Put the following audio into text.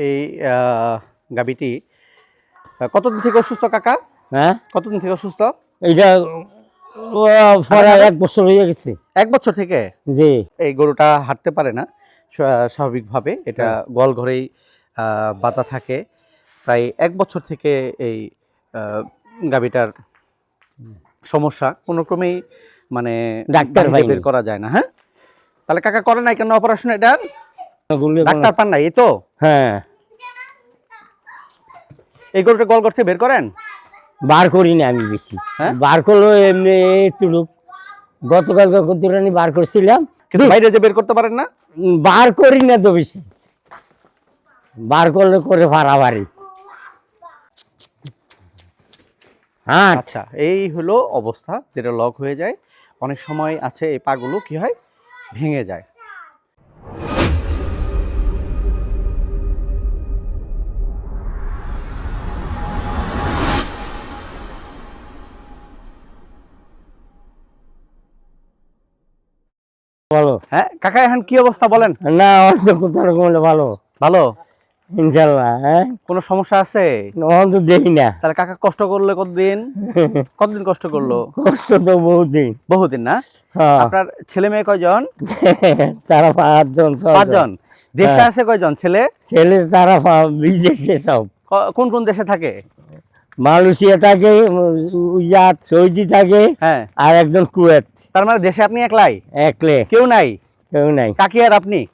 এই আহ, কতদিন থেকে অসুস্থ কাকা? হ্যাঁ? কতদিন থেকে অসুস্থ? এটা এক বছর হয়ে গেছে। এক বছর থেকে? জি। এই গরুটা হাঁটতে পারে না স্বা- স্বাভাবিকভাবে। এটা গোয়াল ঘরেই আহ, বাতা থাকে। প্রায় এক বছর থেকে এই আহ, গাভীটার সমস্যা। কোনো ক্রমেই মানে ডাক্তার বের করা যায় না হ্যাঁ? তাহলে কাকা করে নাই কেন অপারেশন এটা ডাক্তার পান নাই এই তো? হ্যাঁ। এই গরুটা ঘর থেকে বের করেন? বার করি না আমি বেশি। হ্যাঁ? বার করল এমনি একটুলুক গতকালকে কতরানি বার করছিলাম। কিন্তু বাইরে যে বের করতে পারেন না? বার করি না তো বেশি। বার করলে করে ভাড়াবাড়ি হ্যাঁ। আচ্ছা এই হলো অবস্থা যেটা লক হয়ে যায়। অনেক সময় আছে এই পাগুলো কি হয়? ভেঙে যায়। ভালো। হ্যাঁ কাকা এখন কি অবস্থা বলেন? না হলে ভালো। ভালো? ইনশাল্লাহ হ্যাঁ। কোনো সমস্যা আছে? দেখি না। তাহলে কাকা কষ্ট করলে কতদিন? কতদিন কষ্ট করল? কষ্ট তো বহুত দিন বহুদিন না? হ্যাঁ। আপনার ছেলে মেয়ে কয়জন? তারা পাঁচজন। পাঁচজন। দেশে হ্যাঁ। আছে কয়জন ছেলে? ছেলে তারা বিদেশে সব। কোন কোন দেশে থাকে? মালয়েশিয়া থাকে উজাত সৌদি থাকে হ্যাঁ। আর একজন কুয়েত। তার মানে দেশে আপনি একলাই? একলে। কেউ নাই? কেউ নাই। কাকি আর আপনি?